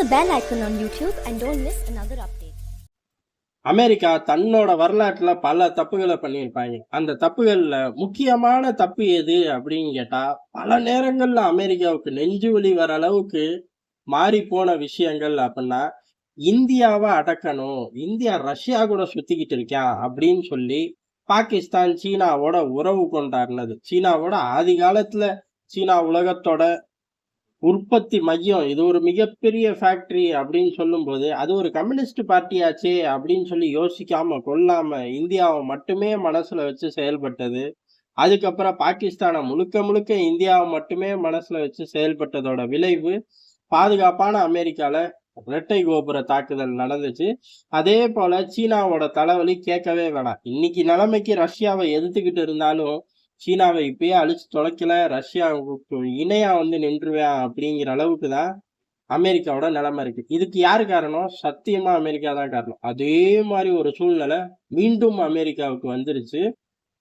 the bell icon on YouTube and don't miss another update. America தன்னோட வரலாற்றுல பல தப்புகளை பண்ணியிருப்பாங்க அந்த தப்புகள்ல முக்கியமான தப்பு எது அப்படின்னு கேட்டா பல நேரங்கள்ல அமெரிக்காவுக்கு நெஞ்சு வலி வர அளவுக்கு மாறி போன விஷயங்கள் அப்படின்னா இந்தியாவை அடக்கணும் இந்தியா ரஷ்யா கூட சுத்திக்கிட்டு இருக்கான் அப்படின்னு சொல்லி பாகிஸ்தான் சீனாவோட உறவு கொண்டாடினது சீனாவோட ஆதி காலத்துல சீனா உலகத்தோட உற்பத்தி மையம் இது ஒரு மிகப்பெரிய ஃபேக்டரி அப்படின்னு சொல்லும்போது அது ஒரு கம்யூனிஸ்ட் பார்ட்டியாச்சே அப்படின்னு சொல்லி யோசிக்காம கொள்ளாம இந்தியாவை மட்டுமே மனசுல வச்சு செயல்பட்டது. அதுக்கப்புறம் பாகிஸ்தானை முழுக்க முழுக்க இந்தியாவை மட்டுமே மனசுல வச்சு செயல்பட்டதோட விளைவு பாதுகாப்பான அமெரிக்கால இரட்டை கோபுர தாக்குதல் நடந்துச்சு. அதே போல சீனாவோட தலைவலி கேட்கவே வேணாம். இன்னைக்கு நிலைமைக்கு ரஷ்யாவை எதிர்த்துக்கிட்டு இருந்தாலும் சீனாவை இப்பயே அழிச்சு தொலைக்கல ரஷ்யாவுக்கு இணையா வந்து நின்றுவேன் அப்படிங்கிற அளவுக்கு தான் அமெரிக்காவோட நிலைமை இருக்கு. இதுக்கு யாரு காரணம்? சத்தியமா அமெரிக்கா தான் காரணம். அதே மாதிரி ஒரு சூழ்நிலை மீண்டும் அமெரிக்காவுக்கு வந்துருச்சு.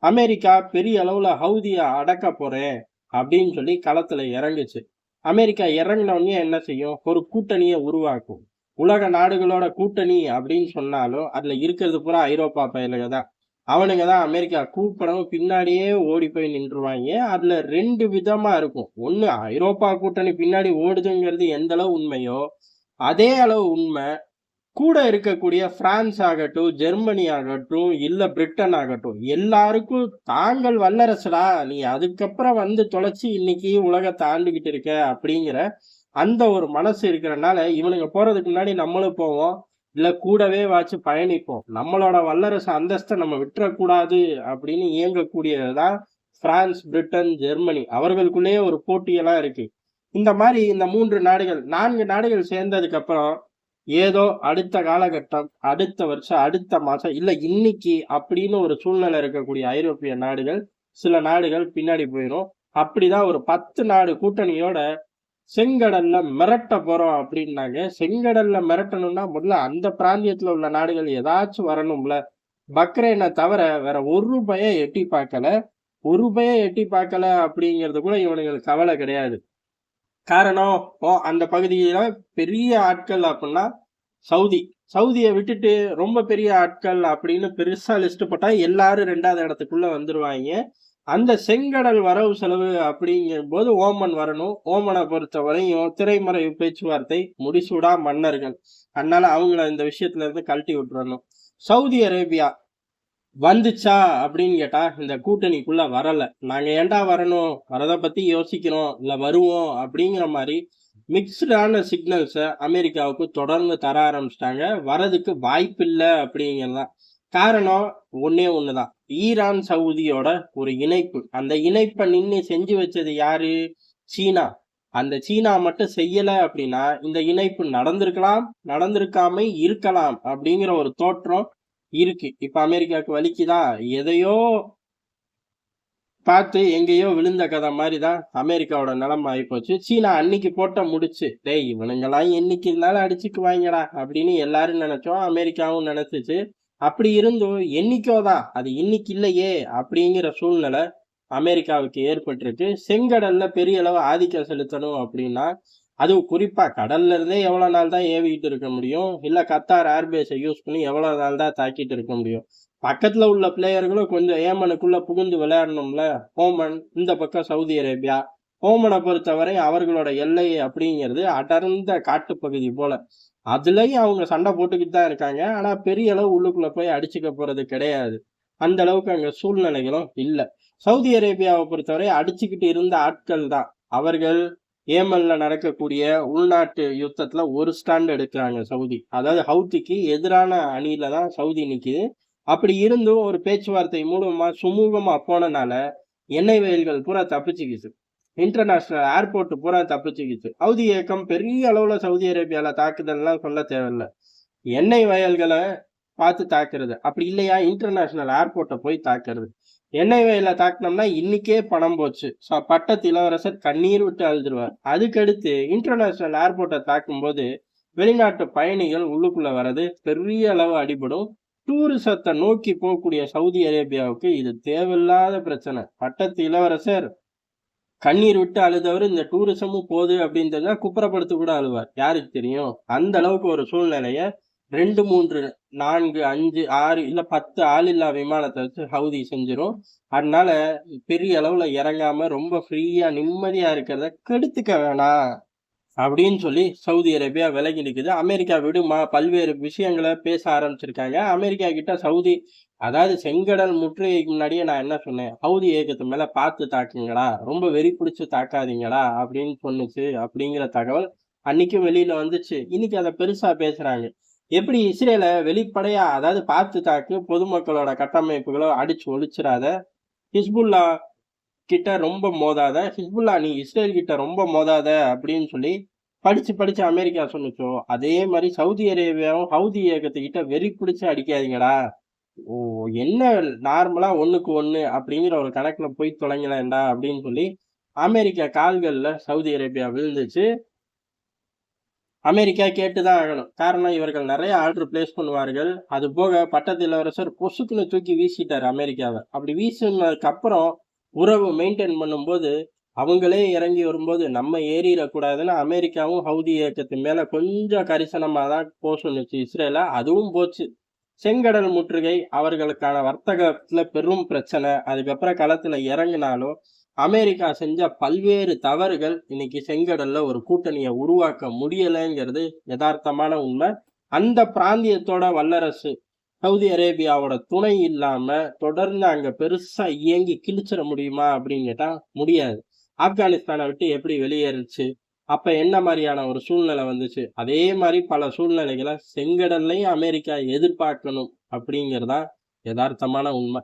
அமெரிக்கா பெரிய அளவுல ஹவுதியை அடக்க போறேன் அப்படின்னு சொல்லி களத்துல இறங்குச்சு. அமெரிக்கா இறங்கின என்ன செய்யும்? ஒரு கூட்டணியை உருவாக்கும். உலக நாடுகளோட கூட்டணி அப்படின்னு சொன்னாலும் அதுல இருக்கிறது பூரா ஐரோப்பா பயலுக தான். அவனுங்க தான் அமெரிக்கா கூப்பிடவும் பின்னாடியே ஓடி போய் நின்றுவாங்க அதில் ரெண்டு விதமாக இருக்கும். ஒன்று ஐரோப்பா கூட்டணி பின்னாடி ஓடுதுங்கிறது எந்த அளவு உண்மையோ அதே அளவு உண்மை கூட இருக்கக்கூடிய பிரான்ஸ் ஆகட்டும் ஜெர்மனி ஆகட்டும் இல்லை பிரிட்டன் ஆகட்டும். எல்லாருக்கும் தாங்கள் வல்லரசுடா நீ அதுக்கப்புறம் வந்து தொலைச்சி இன்னைக்கு உலகத்தை ஆண்டுகிட்டு இருக்க அப்படிங்கிற அந்த ஒரு மனசு இருக்கிறனால இவனுங்க போகிறதுக்கு முன்னாடி நம்மளும் போவோம். இல்ல கூடவே வாச்சு பயணிப்போம். நம்மளோட வல்லரசு அந்தஸ்தை நம்ம விட்டுறக்கூடாது அப்படின்னு இயங்கக்கூடியதுதான் பிரான்ஸ் பிரிட்டன் ஜெர்மனி. அவர்களுக்குள்ளேயே ஒரு போட்டியெல்லாம் இருக்கு. இந்த மாதிரி இந்த மூன்று நாடுகள் நான்கு நாடுகள் சேர்ந்ததுக்கு அப்புறம் ஏதோ அடுத்த காலகட்டம் அடுத்த வருஷம் அடுத்த மாசம் இல்ல இன்னைக்கு அப்படின்னு ஒரு சூழ்நிலை இருக்கக்கூடிய ஐரோப்பிய நாடுகள் சில நாடுகள் பின்னாடி போயிடும் அப்படிதான் ஒரு பத்து நாடு கூட்டணியோட செங்கடல்ல மிரட்ட போறோம் அப்படின்னாங்க. செங்கடல்ல மிரட்டணும்னா முதல்ல அந்த பிராந்தியத்துல உள்ள நாடுகள் ஏதாச்சும் வரணும்ல. பக்ரேனை தவிர வேற ஒரு ரூபாய எட்டி பார்க்கல. ஒரு ரூபாய எட்டி பார்க்கல அப்படிங்கிறது கூட இவனுங்களுக்கு கவலை கிடையாது. காரணம் ஓ அந்த பகுதியில பெரிய ஆட்கள் அப்படின்னா சவுதி. சவுதியை விட்டுட்டு ரொம்ப பெரிய ஆட்கள் அப்படின்னு பெருசா லிஸ்ட் போட்டா எல்லாரும் ரெண்டாவது இடத்துக்குள்ள வந்துருவாங்க. அந்த செங்கடல் வரவு செலவு அப்படிங்கும் போது ஓமன் வரணும். ஓமனை பொறுத்த வரையும் திரைமறை பேச்சுவார்த்தை முடிசூடா மன்னர்கள். அதனால அவங்கள இந்த விஷயத்துல இருந்து கழட்டி விட்டுறணும். சவுதி அரேபியா வந்துச்சா அப்படின்னு கேட்டா இந்த கூட்டணிக்குள்ள வரல. நாங்க ஏன்டா வரணும்? வரத பத்தி யோசிக்கிறோம். இல்ல வருவோம் அப்படிங்கிற மாதிரி மிக்சடான சிக்னல்ஸை அமெரிக்காவுக்கு தொடர்ந்து தர ஆரம்பிச்சிட்டாங்க. வரதுக்கு வாய்ப்பில்லை அப்படிங்கிறதான். காரணம் ஒன்னே ஒண்ணுதான். ஈரான் சவுதியோட ஒரு இணைப்பு. அந்த இணைப்பை நின்று செஞ்சு வச்சது யாரு? சீனா. அந்த சீனா மட்டும் செய்யல அப்படின்னா இந்த இணைப்பு நடந்திருக்கலாம் நடந்திருக்காம இருக்கலாம் அப்படிங்கிற ஒரு தோற்றம் இருக்கு. இப்ப அமெரிக்காவுக்கு வலிக்குதா? எதையோ பார்த்து எங்கேயோ விழுந்த கதை மாதிரி தான் அமெரிக்காவோட நிலைமை ஆகிப்போச்சு சீனா அன்னைக்கு போட்ட முடிச்சு. டேய் இவனுங்கெல்லாம் என்னைக்கு இருந்தாலும் அடிச்சுக்குவாங்கடா அப்படின்னு எல்லாரும் நினைச்சோம். அமெரிக்காவும் நினைச்சிச்சு. அப்படி இருந்தும் என்னைக்கோ தான் அது இன்னைக்கு இல்லையே அப்படிங்கிற சூழ்நிலை அமெரிக்காவுக்கு ஏற்பட்டிருக்கு. செங்கடல்ல பெரிய அளவு ஆதிக்கம் செலுத்தணும் அப்படின்னா அதுவும் குறிப்பா கடல்ல இருந்தே எவ்வளவு நாள் தான் ஏவிக்கிட்டு இருக்க முடியும் இல்ல கத்தார் ஏர்பேஸை யூஸ் பண்ணி எவ்வளவு நாள் தான் தாக்கிட்டு இருக்க முடியும். பக்கத்துல உள்ள பிளேயர்களும் கொஞ்சம் ஏமனுக்குள்ள புகுந்து விளையாடணும்ல ஓமன் இந்த பக்கம் சவுதி அரேபியா கோமனை பொறுத்தவரை அவர்களோட எல்லை அப்படிங்கிறது அடர்ந்த காட்டுப்பகுதி போல. அதுலயும் அவங்க சண்டை போட்டுக்கிட்டு தான் இருக்காங்க. ஆனா பெரிய அளவு உள்ளுக்குள்ள போய் அடிச்சுக்க போறது கிடையாது. அந்த அளவுக்கு அங்க சூழ்நிலைகளும் இல்லை. சவுதி அரேபியாவை பொறுத்தவரை அடிச்சுக்கிட்டு இருந்த ஆட்கள் தான். அவர்கள் ஏமன்ல நடக்கக்கூடிய உள்நாட்டு யுத்தத்துல ஒரு ஸ்டாண்ட் எடுக்கிறாங்க சவுதி. அதாவது ஹவுதிக்கு எதிரான அணியில தான் சவுதி நிக்குது. அப்படி இருந்தும் ஒரு பேச்சுவார்த்தை மூலமா சுமூகமா போனனால எண்ணெய் வயல்கள் பூரா தப்பிச்சுக்கிச்சு. இன்டர்நேஷனல் ஏர்போர்ட் பூரா தப்பிச்சுக்கிச்சு. சவுதி இயக்கம் பெரிய அளவில் சவுதி அரேபியாவில் தாக்குதல்லாம் சொல்ல தேவையில்ல. எண்ணெய் வயல்களை பார்த்து தாக்குறது. அப்படி இல்லையா? இன்டர்நேஷனல் ஏர்போர்ட்டை போய் தாக்குறது. எண்ணெய் வயலை தாக்குனோம்னா இன்னைக்கே பணம் போச்சு. ஸோ பட்டத்து இளவரசர் கண்ணீர் விட்டு அழுதுருவார். அதுக்கடுத்து இன்டர்நேஷனல் ஏர்போர்ட்டை தாக்கும்போது வெளிநாட்டு பயணிகள் உள்ளுக்குள்ள வர்றது பெரிய அளவு அடிபடும். டூரிசத்தை நோக்கி போகக்கூடிய சவுதி அரேபியாவுக்கு இது தேவையில்லாத பிரச்சனை. பட்டத்து இளவரசர் கண்ணீர் விட்டு அழுதவர் இந்த டூரிசமும் போகுது அப்படின்னு தெரிஞ்சா குப்புறப்படுத்து கூட அழுவார். யாருக்கு தெரியும்? அந்த அளவுக்கு ஒரு சூழ்நிலைய ரெண்டு மூன்று நான்கு அஞ்சு ஆறு இல்ல பத்து ஆளில்லா விமானத்தை வச்சு ஹவுதி செஞ்சிடும் அதனால பெரிய அளவுல இறங்காம ரொம்ப ஃப்ரீயா நிம்மதியா இருக்கிறத கெடுத்துக்க வேணாம். அப்படின்னு சொல்லி சவுதி அரேபியா விலகி நிற்குது அமெரிக்கா விடுமா பல்வேறு விஷயங்களை பேச ஆரம்பிச்சிருக்காங்க. அமெரிக்கா கிட்ட சவுதி அதாவது செங்கடல் முற்றுகைக்கு முன்னாடியே நான் என்ன சொன்னேன்? சவுதி இயக்கத்து மேல பார்த்து தாக்குங்கடா. ரொம்ப வெறி பிடிச்சு தாக்காதீங்கடா அப்படின்னு சொன்னுச்சு அப்படிங்கிற தகவல் அன்னைக்கும் வெளியில வந்துச்சு. இன்னைக்கு அதை பெருசா பேசுறாங்க. எப்படி இஸ்ரேலை வெளிப்படையா அதாவது பார்த்து தாக்கு பொதுமக்களோட கட்டமைப்புகளோ அடிச்சு ஒழிச்சிடாத ஹிஸ்புல்லா கிட்ட ரொம்ப மோதாத ஹிஸ்புல்லா நீ இஸ்ரேல் கிட்ட ரொம்ப மோதாத அப்படின்னு சொல்லி படிச்சு படிச்சு அமெரிக்கா சொன்னுச்சோ அதே மாதிரி சவுதி அரேபியாவும் ஹவுதி இயக்கத்துக்கிட்ட வெறி பிடிச்சு அடிக்காதீங்கடா. ஓ என்ன நார்மலா ஒண்ணுக்கு ஒண்ணு அப்படிங்கிற ஒரு கணக்குல போய் தொலைங்களேன்டா அப்படின்னு சொல்லி அமெரிக்கா கால்கள்ல சவுதி அரேபியா விழுந்துச்சு. அமெரிக்கா கேட்டுதான் ஆகணும். காரணம் இவர்கள் நிறைய ஆர்டர் பிளேஸ் பண்ணுவார்கள். அது போக பட்டத்து இளவரசர் பொசுக்குன்னு தூக்கி வீசிட்டார் அமெரிக்காவை. அப்படி வீசினதுக்கு அப்புறம் உறவு மெயின்டைன் பண்ணும்போது அவங்களே இறங்கி வரும்போது நம்ம ஏறிடக்கூடாதுன்னு அமெரிக்காவும் ஹவுதி இயக்கத்து மேலே கொஞ்சம் கரிசனமாக தான் போக இஸ்ரேலா இஸ்ரேல அதுவும் போச்சு. செங்கடல் முற்றுகை அவர்களுக்கான வர்த்தகத்தில் பெரும் பிரச்சனை. அதுக்கப்புறம் களத்தில் இறங்கினாலும் அமெரிக்கா செஞ்ச பல்வேறு தவறுகள் இன்னைக்கு செங்கடல்ல ஒரு கூட்டணியை உருவாக்க முடியலைங்கிறது யதார்த்தமான உண்மை. அந்த பிராந்தியத்தோட வல்லரசு சவுதி அரேபியாவோட துணை இல்லாம தொடர்ந்து அங்க பெருசா இயங்கி கிழிச்சிட முடியுமா அப்படின்னு கேட்டா முடியாது. ஆப்கானிஸ்தானை விட்டு எப்படி வெளியேறுச்சு? அப்ப என்ன மாதிரியான ஒரு சூழ்நிலை வந்துச்சு? அதே மாதிரி பல சூழ்நிலைகளை செங்கடல்லையும் அமெரிக்கா எதிர்பார்க்கணும் அப்படிங்கிறதா யதார்த்தமான உண்மை.